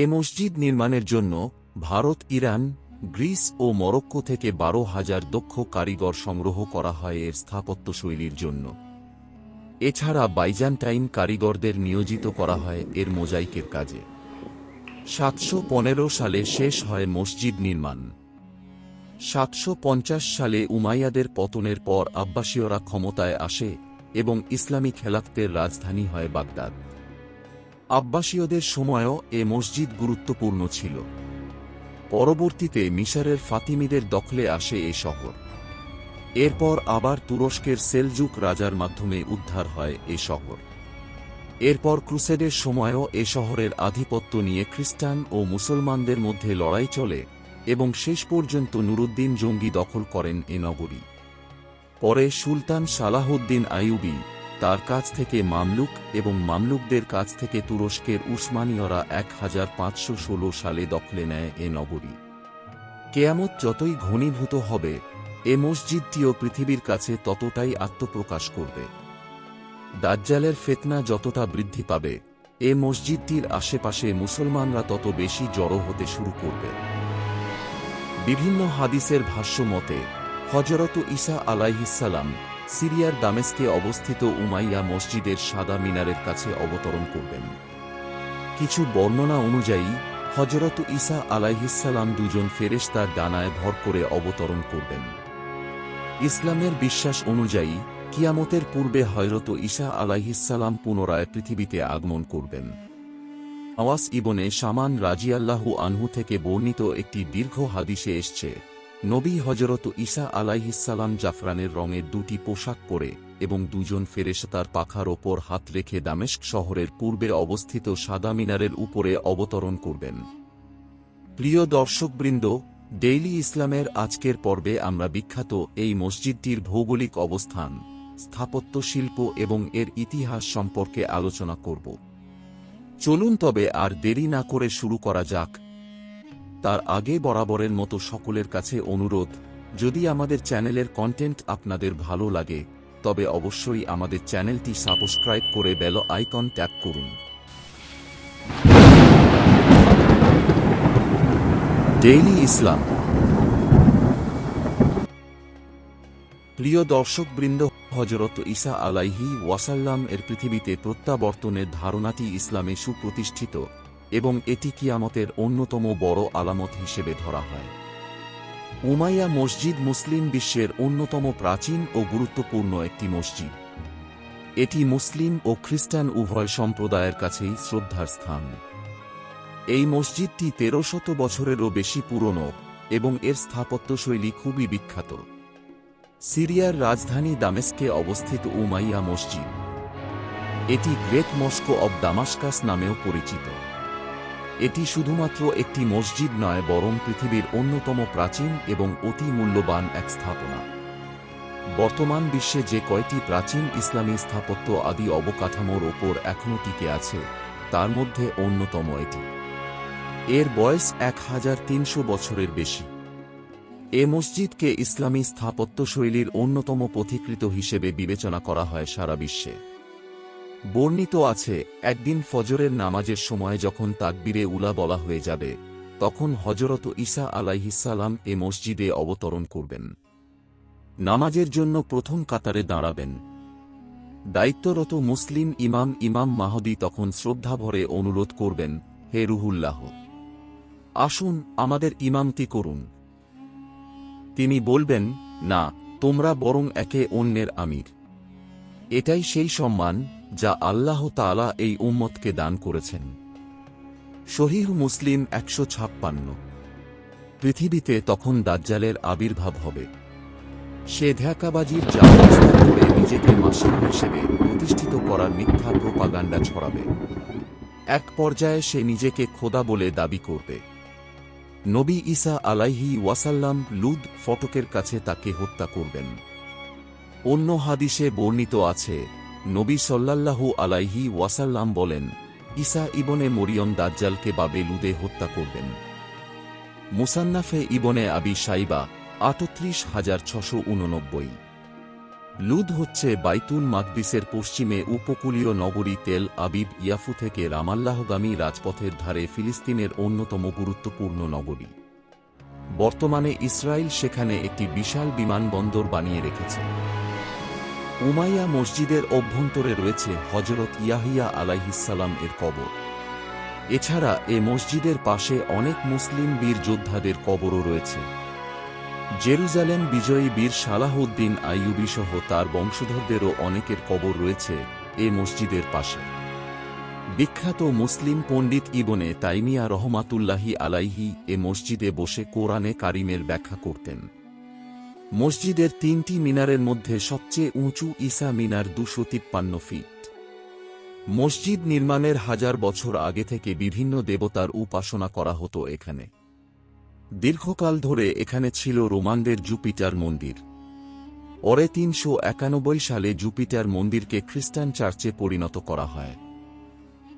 এ মসজিদ নির্মাণের জন্য ভারত, ইরান, গ্রিস ও মরক্কো থেকে বারো হাজার দক্ষ কারিগর সংগ্রহ করা হয় এর স্থাপত্যশৈলীর জন্য। এছাড়া বাইজান্টাইন কারিগরদের নিয়োজিত করা হয় এর মোজাইকের কাজে। সাতশো পনেরো সালে শেষ হয় মসজিদ নির্মাণ। সাতশো পঞ্চাশ সালে উমাইয়াদের পতনের পর আব্বাসীয়রা ক্ষমতায় আসে এবং ইসলামী খেলাফতের রাজধানী হয় বাগদাদ। আব্বাসীয়দের সময়ও এ মসজিদ গুরুত্বপূর্ণ ছিল। পরবর্তীতে মিশরের ফাতিমিদের দখলে আসে এ শহর। এরপর আবার তুরস্কের সেলজুক রাজার মাধ্যমে উদ্ধার হয় এ শহর। এরপর ক্রুসেডের সময়ও এ শহরের আধিপত্য নিয়ে খ্রিস্টান ও মুসলমানদের মধ্যে লড়াই চলে এবং শেষ পর্যন্ত নুরুদ্দিন জঙ্গি দখল করেন এ নগরী। পরে সুলতান সালাহউদ্দিন আইয়ুবী তার কাছ থেকে মামলুক এবং মামলুকদের কাছ থেকে তুরস্কের উসমানীয়রা এক হাজার পাঁচশো ষোলো সালে দখলে নেয় এ নগরী। কেয়ামত যতই ঘনীভূত হবে, এ মসজিদটিও পৃথিবীর কাছে ততটাই আত্মপ্রকাশ করবে। দাজ্জালের ফেতনা যতটা বৃদ্ধি পাবে, এ মসজিদটির আশেপাশে মুসলমানরা তত বেশি জড়ো হতে শুরু করবে। বিভিন্ন হাদিসের ভাষ্য মতে হজরত ঈসা আলাইহিসাল্লাম সিরিয়ার দামেস্কে অবস্থিত উমাইয়া মসজিদের সাদা মিনারের কাছে অবতরণ করবেন। কিছু বর্ণনা অনুযায়ী হজরত ঈসা আলাইহিসাল্লাম দুজন ফেরেশতার ডানায় ভর করে অবতরণ করবেন। ইসলামের বিশ্বাস অনুযায়ী, কিয়ামতের পূর্বে হজরত ঈসা আলাইহিসাল্লাম পুনরায় পৃথিবীতে আগমন করবেন। আওয়াস ইবনে সামান রাজিয়াল্লাহু আনহু থেকে বর্ণিত একটি দীর্ঘ হাদিসে এসছে নবী হজরত ঈসা আলাইহিসাল্লাম জাফরানের রঙের দুটি পোশাক পরে এবং দুজন ফেরেশতার পাখার ওপর হাত রেখে দামেস্ক শহরের পূর্বে অবস্থিত সাদা মিনারের উপরে অবতরণ করবেন। প্রিয় দর্শকবৃন্দ, ডেইলি ইসলামের আজকের পর্বে আমরা বিখ্যাত এই মসজিদটির ভৌগোলিক অবস্থান, স্থাপত্য শিল্প এবং এর ইতিহাস সম্পর্কে আলোচনা করব। চলুন তবে আর দেরি না করে শুরু করা যাক তার আগে বরাবরের মতো সকলের কাছে অনুরোধ, যদি আমাদের চ্যানেলের কন্টেন্ট আপনাদের ভালো লাগে, তবে অবশ্যই আমাদের চ্যানেলটি সাবস্ক্রাইব করে বেল আইকন ট্যাপ করুন। ডেইলি ইসলাম প্রিয় দর্শকবৃন্দ হজরত ঈসা আলাইহি ওয়াসাল্লাম এর পৃথিবীতে প্রত্যাবর্তনের ধারণাটি ইসলামে সুপ্রতিষ্ঠিত। এবং এটি কিয়ামতের অন্যতম বড় আলামত হিসেবে ধরা হয়। উমাইয়া মসজিদ মুসলিম বিশ্বের অন্যতম প্রাচীন ও গুরুত্বপূর্ণ একটি মসজিদ। এটি মুসলিম ও খ্রিস্টান উভয় সম্প্রদায়ের কাছেই শ্রদ্ধার স্থান। এই মসজিদটি তেরোশত বছরেরও বেশি পুরনো এবং এর স্থাপত্যশৈলী খুবই বিখ্যাত। সিরিয়ার রাজধানী দামেস্কে অবস্থিত উমাইয়া মসজিদ। এটি গ্রেট মস্কো অব দামাস্কাস নামেও পরিচিত। এটি শুধুমাত্র একটি মসজিদ নয়, বরং পৃথিবীর অন্যতম প্রাচীন এবং অতি মূল্যবান এক স্থাপনা। বর্তমান বিশ্বে যে কয়টি প্রাচীন ইসলামী স্থাপত্য আদি অবকাঠামোর ওপর এখনও টিকে আছে, তার মধ্যে অন্যতম এটি। এর বয়স এক হাজার তিনশো বছরের বেশি। এ মসজিদকে ইসলামী স্থাপত্যশৈলীর অন্যতম পথিকৃত হিসেবে বিবেচনা করা হয় সারা বিশ্বে। বর্ণিত আছে, একদিন ফজরের নামাজের সময় যখন তাকবীরে উলা বলা হয়ে যাবে, তখন হজরত ঈসা আলাইহিসাল্লাম এ মসজিদে অবতরণ করবেন। নামাজের জন্য প্রথম কাতারে দাঁড়াবেন। দায়িত্বরত মুসলিম ইমাম ইমাম মাহদি তখন শ্রদ্ধাভরে অনুরোধ করবেন, হে রুহুল্লাহ, আসুন আমাদের ইমামতি করুন। তিনি বলবেন, না, তোমরা বরং একে অন্যের আমির। এটাই সেই সম্মান যা আল্লাহ তালা এই উম্মতকে দান করেছেন। শহীহ মুসলিম একশো ছাপ্পান্ন। পৃথিবীতে তখন দাজ্জালের আবির্ভাব হবে। সে ধ্যাকাবাজির করে নিজেকে মাসিক হিসেবে প্রতিষ্ঠিত করার মিথ্যা প্রোপাগান্ডা ছড়াবে। এক পর্যায়ে সে নিজেকে খোদা বলে দাবি করবে। নবী ঈসা আলাইহি ওয়াসাল্লাম লুদ ফটকের কাছে তাকে হত্যা করবেন। অন্য হাদিসে বর্ণিত আছে নবী সল্লাল্লাহু আলাইহি ওয়াসাল্লাম বলেন, ঈসা ইবনে মরিয়ম দাজ্জালকে বাবে লুদে হত্যা করবেন। মুসান্নাফে ইবনে আবি সাইবা আটত্রিশ হাজার ছশো উননব্বই। লুদ হচ্ছে বাইতুল মাকদিসের পশ্চিমে উপকূলীয় নগরী তেল আবিব ইয়াফু থেকে রামাল্লাহগামী রাজপথের ধারে ফিলিস্তিনের অন্যতম গুরুত্বপূর্ণ নগরী। বর্তমানে ইসরায়েল সেখানে একটি বিশাল বিমানবন্দর বানিয়ে রেখেছে। উমাইয়া মসজিদের অভ্যন্তরে রয়েছে হজরত ইয়াহিয়া আলাইহিসাল্লাম এর কবর। এছাড়া এ মসজিদের পাশে অনেক মুসলিম বীর যোদ্ধাদের কবরও রয়েছে। জেরুজালেম বিজয়ী বীর সালাহউদ্দিন আইয়ুবি সহ তার বংশধরদেরও অনেকের কবর রয়েছে এ মসজিদের পাশে। বিখ্যাত মুসলিম পণ্ডিত ইবনে তাইমিয়া রহমাতুল্লাহি আলাইহি এ মসজিদে বসে কোরআনে কারিমের ব্যাখ্যা করতেন। মসজিদের তিনটি মিনারের মধ্যে সবচেয়ে উঁচু ঈসা মিনার দুশো তিপ্পান্ন ফিট। মসজিদ নির্মাণের হাজার বছর আগে থেকে বিভিন্ন দেবতার উপাসনা করা হতো এখানে। দীর্ঘকাল ধরে এখানে ছিল রোমানদের জুপিটার মন্দির। পরে তিনশো একানব্বই সালে জুপিটার মন্দিরকে খ্রিস্টান চার্চে পরিণত করা হয়।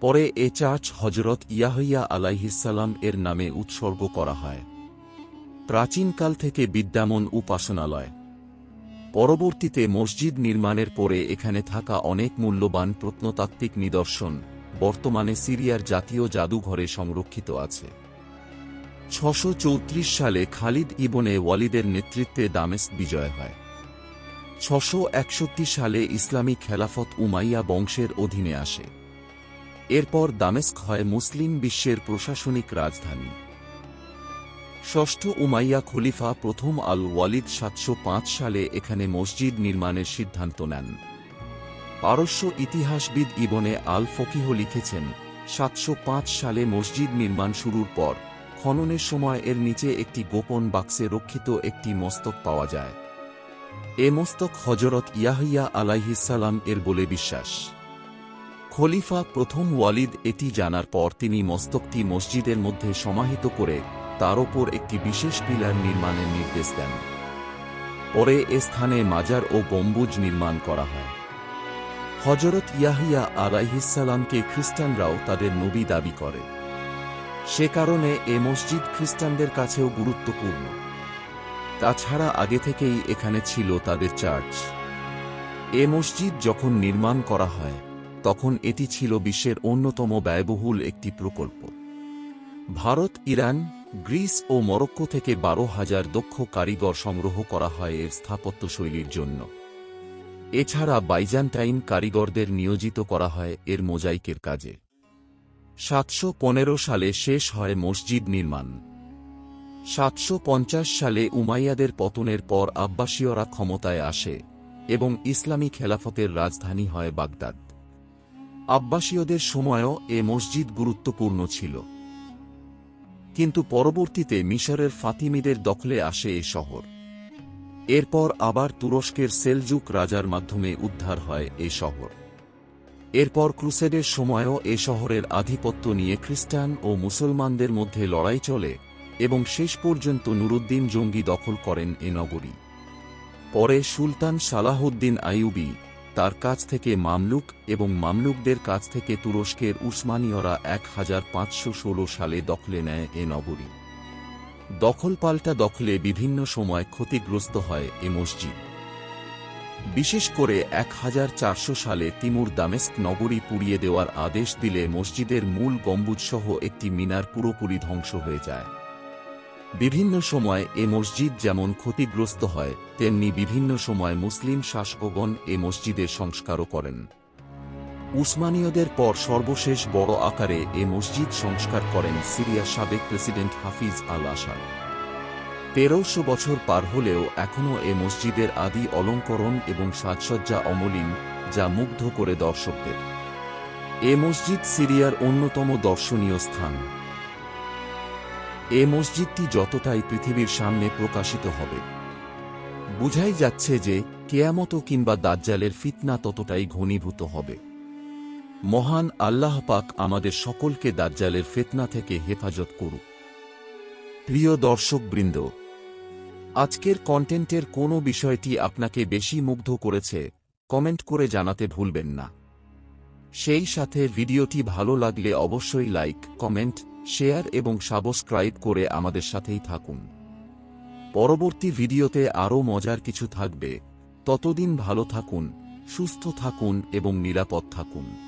পরে এ চার্চ হজরত ইয়াহইয়া আলাইহিসাল্লাম এর নামে উৎসর্গ করা হয়। প্রাচীনকাল থেকে বিদ্যামন উপাসনালয়। পরবর্তীতে মসজিদ নির্মাণের পরে এখানে থাকা অনেক মূল্যবান প্রত্নতাত্ত্বিক নিদর্শন বর্তমানে সিরিয়ার জাতীয় জাদুঘরে সংরক্ষিত আছে। ছশো সালে খালিদ ইবনে ওয়ালিদের নেতৃত্বে দামেস্ক বিজয় হয়। ছশো সালে ইসলামী খেলাফত উমাইয়া বংশের অধীনে আসে। এরপর দামেস্ক হয় মুসলিম বিশ্বের প্রশাসনিক রাজধানী। ষষ্ঠ উমাইয়া খলিফা প্রথম আল ওয়ালিদ সাতশো পাঁচ সালে এখানে মসজিদ নির্মাণের সিদ্ধান্ত নেন। পারস্য ইতিহাসবিদ ইবনে আল ফকিহ লিখেছেন, সাতশো পাঁচ সালে মসজিদ নির্মাণ শুরুর পর খননের সময় এর নিচে একটি গোপন বাক্সে রক্ষিত একটি মস্তক পাওয়া যায়। এ মস্তক হজরত ইয়াহিয়া আলাইহিসাল্লাম এর বলে বিশ্বাস। খলিফা প্রথম ওয়ালিদ এটি জানার পর তিনি মস্তকটি মসজিদের মধ্যে সমাহিত করে তার ওপর একটি বিশেষ পিলার নির্মাণের নির্দেশ দেন। পরে এ স্থানে মাজার ও গম্বুজ নির্মাণ করা হয়। হজরত ইয়াহিয়া আলাইহিসাল্লামকে খ্রিস্টানরাও তাদের নবী দাবি করে। সে কারণে এ মসজিদ খ্রিস্টানদের কাছেও গুরুত্বপূর্ণ। তাছাড়া আগে থেকেই এখানে ছিল তাদের চার্চ। এ মসজিদ যখন নির্মাণ করা হয়, তখন এটি ছিল বিশ্বের অন্যতম ব্যয়বহুল একটি প্রকল্প। ভারত, ইরান গ্রিস ও মরক্কো থেকে বারো হাজার দক্ষ কারিগর সংগ্রহ করা হয় এর স্থাপত্যশৈলীর জন্য। এছাড়া বাইজান্টাইন কারিগরদের নিয়োজিত করা হয় এর মোজাইকের কাজে। সাতশো পনেরো সালে শেষ হয় মসজিদ নির্মাণ। সাতশো পঞ্চাশ সালে উমাইয়াদের পতনের পর আব্বাসীয়রা ক্ষমতায় আসে এবং ইসলামী খেলাফতের রাজধানী হয় বাগদাদ। আব্বাসীয়দের সময়ও এ মসজিদ গুরুত্বপূর্ণ ছিল। কিন্তু পরবর্তীতে মিশরের ফাতিমিদের দখলে আসে এ শহর। এরপর আবার তুরস্কের সেলজুক রাজার মাধ্যমে উদ্ধার হয় এ শহর। এরপর ক্রুসেডের সময়ও এ শহরের আধিপত্য নিয়ে খ্রিস্টান ও মুসলমানদের মধ্যে লড়াই চলে এবং শেষ পর্যন্ত নুরুদ্দিন জঙ্গি দখল করেন এ নগরী। পরে সুলতান সালাহউদ্দিন আইয়ুবী তার কাছ থেকে মামলুক এবং মামলুকদের কাছ থেকে তুরস্কের উসমানীয়রা এক হাজার পাঁচশো ষোলো সালে দখলে নেয় এ নগরী। দখলপাল্টা দখলে বিভিন্ন সময় ক্ষতিগ্রস্ত হয় এ মসজিদ। বিশেষ করে এক হাজার চারশো সালে তিমুর দামেস্ক নগরী পুড়িয়ে দেওয়ার আদেশ দিলে মসজিদের মূল গম্বুজসহ একটি মিনার পুরোপুরি ধ্বংস হয়ে যায়। বিভিন্ন সময় এ মসজিদ যেমন ক্ষতিগ্রস্ত হয়, তেমনি বিভিন্ন সময় মুসলিম শাসকগণ এ মসজিদের সংস্কারও করেন। উসমানীয়দের পর সর্বশেষ বড় আকারে এ মসজিদ সংস্কার করেন সিরিয়ার সাবেক প্রেসিডেন্ট হাফিজ আল আসার তেরোশো বছর পার হলেও এখনও এ মসজিদের আদি অলঙ্করণ এবং সাজসজ্জা অমলিন, যা মুগ্ধ করে দর্শকদের। এ মসজিদ সিরিয়ার অন্যতম দর্শনীয় স্থান। এ মসজিদটি যতটাই পৃথিবীর সামনে প্রকাশিত হবে। বুঝাই যাচ্ছে যে কেয়ামত কিংবা দাজ্জালের ফিতনা ততটাই ঘনীভূত হবে। মহান আল্লাহ পাক আমাদের সকলকে দাজ্জালের ফেতনা থেকে হেফাজত করুক। প্রিয় দর্শকবৃন্দ আজকের কন্টেন্টের কোনো বিষয়টি আপনাকে বেশি মুগ্ধ করেছে, কমেন্ট করে জানাতে ভুলবেন না। সেই সাথে ভিডিওটি ভালো লাগলে অবশ্যই লাইক, কমেন্ট শেয়ার এবং সাবস্ক্রাইব করে আমাদের সাথেই থাকুন। পরবর্তী ভিডিওতে আরও মজার কিছু থাকবে। ততদিন ভালো থাকুন, সুস্থ থাকুন এবং নিরাপদ থাকুন।